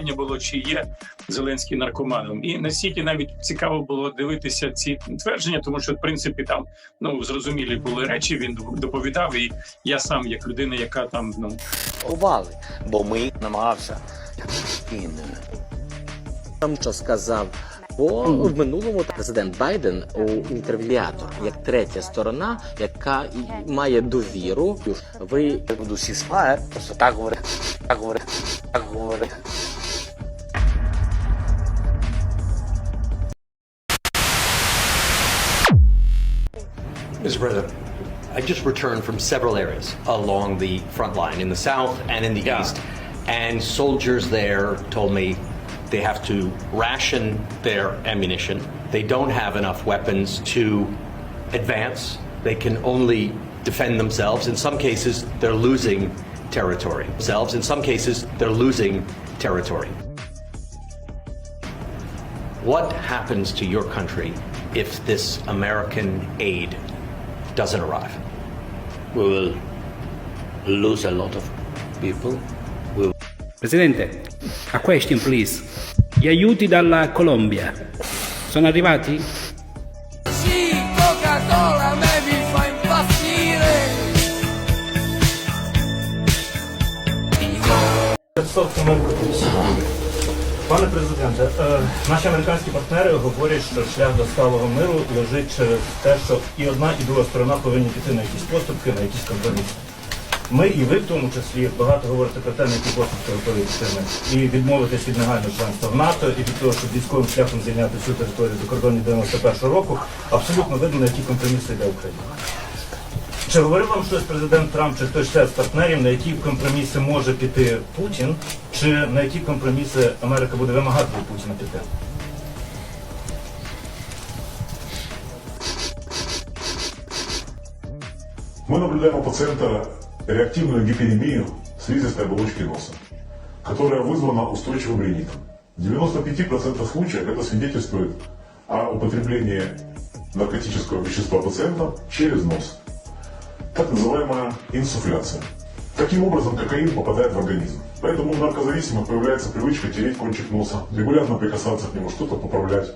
питання було, чи є Зеленський наркоманом. І настільки навіть цікаво було дивитися ці твердження, тому що в принципі там ну зрозумілі були речі. Він доповідав, і я сам, як людина, яка там ну ховали, бо ми намагався. Там що сказав. Бо в минулому президент Байден у інтерв'юатор як третя сторона, яка має довіру. Ви буду сіслає, просто так говорить, так говорить, так говорить. Mr. President, I just returned from several areas along the front line in the south and in the Yeah. east. And soldiers there told me they have to ration their ammunition. They don't have enough weapons to advance. They can only defend themselves. In some cases, they're losing territory. Themselves. In some cases, they're losing territory. What happens to your country if this American aid doesn't arrive? we will lose a lot of people. We will Presidente, a question please. Gli aiuti dalla Colombia sono arrivati? Sì, Coca-Cola a me mi fa impazzire. Пане президенте, е, наші американські партнери говорять, що шлях до сталого миру лежить через те, що і одна, і друга сторона повинні піти на якісь поступки, на якісь компроміси. Ми і ви в тому числі багато говорите про те, на які поступки готові піти. І відмовитись від негайного членства в НАТО, і від того, щоб військовим шляхом зайняти всю територію до кордонів 91-го року, абсолютно видно, на які компроміси йде Україна. Чи говорив вам щось президент Трамп чи хтось ще з партнерів, на які компроміси може піти Путін, чи на які компроміси Америка буде вимагати від Путіна піти? Мы наблюдаем у пациента реактивную гиперемию слизистой оболочки носа, которая вызвана устойчивым ринитом. В 95% случаев это свидетельствует о употреблении наркотического вещества пациентом через нос. Так называемая инсуфляция. Таким образом, кокаин попадает в организм. Поэтому у наркозависимых появляется привычка тереть кончик носа, регулярно прикасаться к нему, что-то поправлять.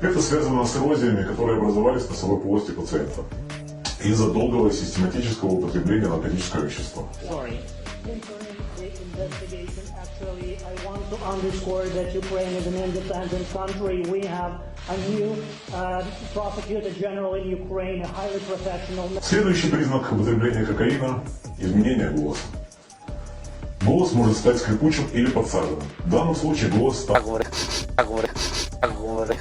Это связано с эрозиями, которые образовались в носовой полости пациента из-за долгого и систематического употребления наркотического вещества. Actually, I want to underscore that Ukraine is an independent country. We have a new uh, prosecutor general in Ukraine, a highly professional. Следующий признак употребления кокаина – изменение голоса. Голос может стать скрипучим или подсаженным. В данном случае голос стал Так говорить, так говорить, так говорить.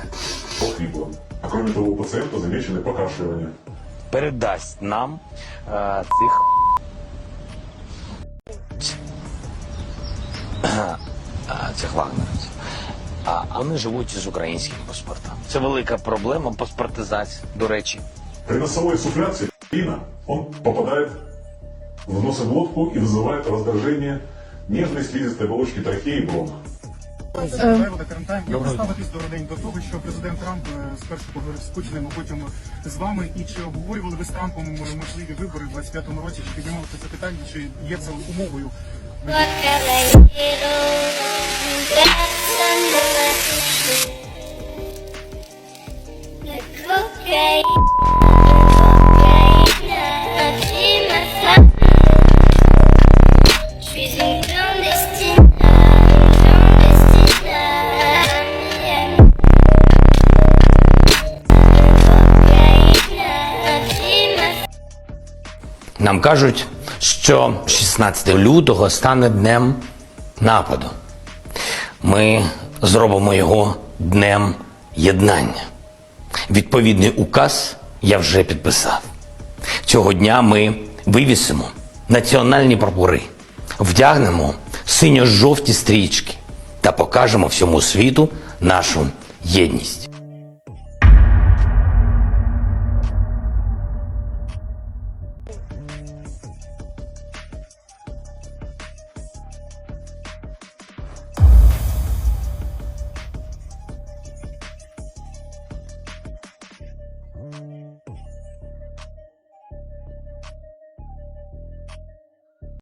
хриплым. А кроме того, у пациента замечены покашливания. Передасть нам е, цих а, цих вагнерівців. А вони живуть із українським паспортом. Це велика проблема паспортизації, до речі. При носовой суфляции кокаина он попадает в носоглотку и вызывает раздражение нежной слизистой оболочки трахеи и бронх. Доброго Як ставитись до родин до того, що президент Трамп е, спершу поговорив з Путіним, а потім з вами, і чи обговорювали ви з Трампом е, можливі вибори в 25-му році? Чи піднімали це питання, чи є це умовою? Suis Нам кажуть, що 16 лютого стане днем нападу. Ми зробимо його днем єднання. Відповідний указ я вже підписав. Цього дня ми вивісимо національні прапори, вдягнемо синьо-жовті стрічки та покажемо всьому світу нашу єдність.